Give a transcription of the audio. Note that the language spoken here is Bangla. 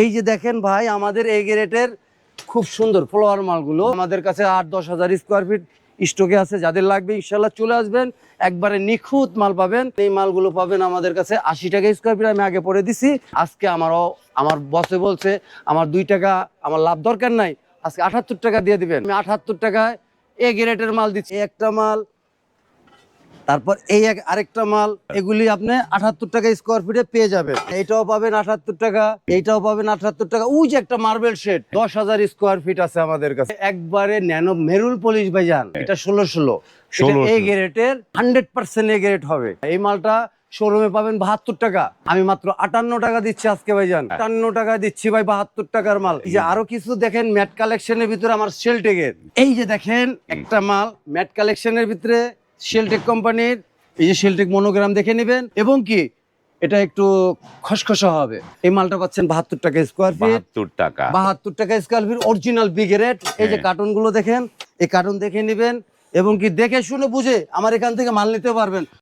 এই যে দেখেন ভাই, আমাদের এই গ্রেটের খুব সুন্দর ফ্লোয়ার মালগুলো। আমাদের কাছে আট দশ হাজার স্কোয়ার ফিট স্টকে আছে, যাদের লাগবে ইনশাল্লাহ চলে আসবেন। একবারে নিখুঁত মাল পাবেন। এই মালগুলো পাবেন আমাদের কাছে আশি টাকা স্কোয়ার ফিট আমি আগে পরে দিছি। আজকে আমারও, আমার বসে বলছে, আমার দুই টাকা, আমার লাভ দরকার নাই, আজকে আঠাত্তর টাকা দিয়ে দিবেন। আমি আঠাত্তর টাকায় এ গ্রেটের মাল দিচ্ছি। একটা মাল তারপর এই এক আরেকটা মাল এগুলি আপনি আঠাত্তর টাকা স্কোয়ার ফিটে পেয়ে যাবেন। এইটাও পাবেন আঠাত্তর টাকা এইটাও পাবেন আঠাত্তর টাকা। ওই যে একটা মার্বেল শেড দশ হাজার স্কোয়ার ফিট আছে আমাদের কাছে। একবারে ন্যানো মেরুল পলিশ ভাইজান এটা ষোলো ষোলো। এটা 16 এই গ্রেটের হান্ড্রেড পার্সেন্ট এ গ্রেড হবে। এই মালটা শোরুমে পাবেন বাহাত্তর টাকা। আমি মাত্র আটান্ন টাকা দিচ্ছি আজকে ভাইজান। আটান্ন টাকা দিচ্ছি ভাই বাহাত্তর টাকার মাল। এই যে আরও কিছু দেখেন ম্যাট কালেকশনের ভিতরে আমার শেলটেকের এই যে দেখেন একটা মাল ম্যাট কালেকশনের ভিতরে শেলটেক কোম্পানির এই যে শেলটেক মনোগ্রাম দেখে নেবেন এবং কি এটা একটু খসখসা হবে। এই মালটা পাচ্ছেন বাহাত্তর টাকা স্কোয়ার ফিট বাহাত্তর টাকা। বাহাত্তর টাকা স্কোয়ার ফিট অরিজিনাল বিগ রেট এই যে হ্যাঁ। কার্টুনগুলো দেখেন এই কার্টুন দেখে নেবেন এবং কি দেখে শুনে বুঝে আমার এখান থেকে মাল নিতে পারবেন।